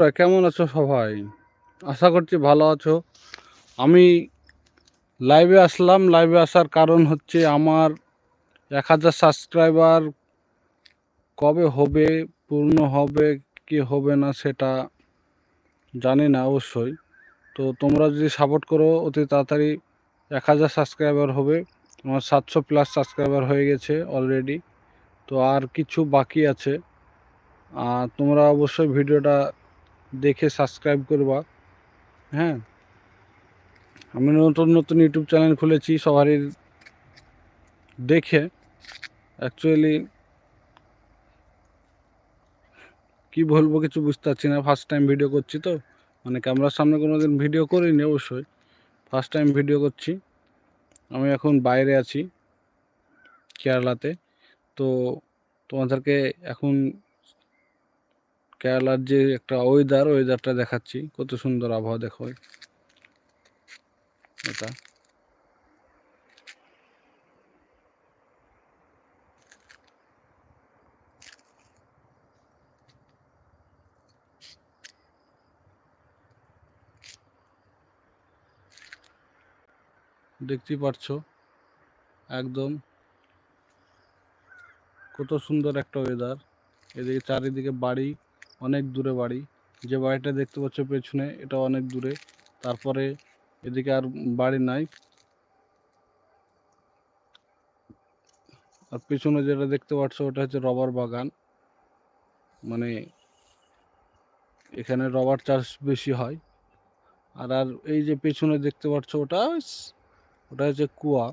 তোমরা কেমন আছো সবাই? আশা করছি ভালো আছো। আমি লাইভে আসলাম। লাইভে আসার কারণ হচ্ছে আমার এক হাজার সাবস্ক্রাইবার কবে হবে, পূর্ণ হবে, কি হবে না সেটা জানি না অবশ্যই। তো তোমরা যদি সাপোর্ট করো, অতি তাড়াতাড়ি এক হাজার সাবস্ক্রাইবার হবে। আমার সাতশো প্লাস সাবস্ক্রাইবার হয়ে গেছে অলরেডি তো আর কিছু বাকি আছে। আর তোমরা অবশ্যই ভিডিওটা দেখে সাবস্ক্রাইব করবা। হ্যাঁ? আমি নতুন নতুন ইউটিউব চ্যানেল খুলেছি সবারই দেখে। অ্যাকচুয়ালি কি বলব কিছু বুঝতে পারছি না। ফার্স্ট টাইম ভিডিও করছি তো। মানে ক্যামেরার সামনে কোনো দিন ভিডিও করিনি অবশ্যই। ফার্স্ট টাইম ভিডিও করছি। আমি এখন বাইরে আছি, কেরালাতে। তো তোমাদেরকে এখন কেরালার যে একটা ওয়েদার ওয়েদারটা দেখাচ্ছি। কত সুন্দর আবহাওয়া, দেখো এটা। দেখতেই পারছ একদম। কত সুন্দর একটা ওয়েদার এদিকে চারিদিকে বাড়ি। অনেক দূরে বাড়ি। যে বাড়িটা দেখতে পাচ্ছ পেছনে, এটা অনেক দূরে। তারপরে এদিকে আর বাড়ি নাই। আর পেছনে যেটা দেখতে পাচ্ছ, ওটা হচ্ছে রবার বাগান। মানে এখানে রবার চাষ বেশি হয়। আর আর এই যে পেছনে দেখতে পাচ্ছ ওটা ওটা হচ্ছে কুয়া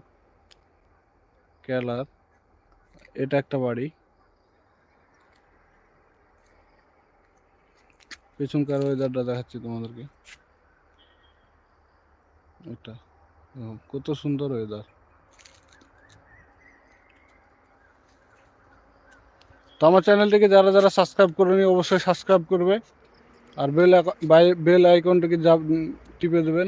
কেরালার এটা একটা বাড়ি। পেছনকার ওয়েদারটা দেখাচ্ছি তোমাদেরকে। এটা কত সুন্দর ওয়েদার তো আমার চ্যানেলটিকে যারা যারা সাবস্ক্রাইব করেনি, অবশ্যই সাবস্ক্রাইব করবে। আর বেল বেল আইকনটিকে টিপে দেবেন।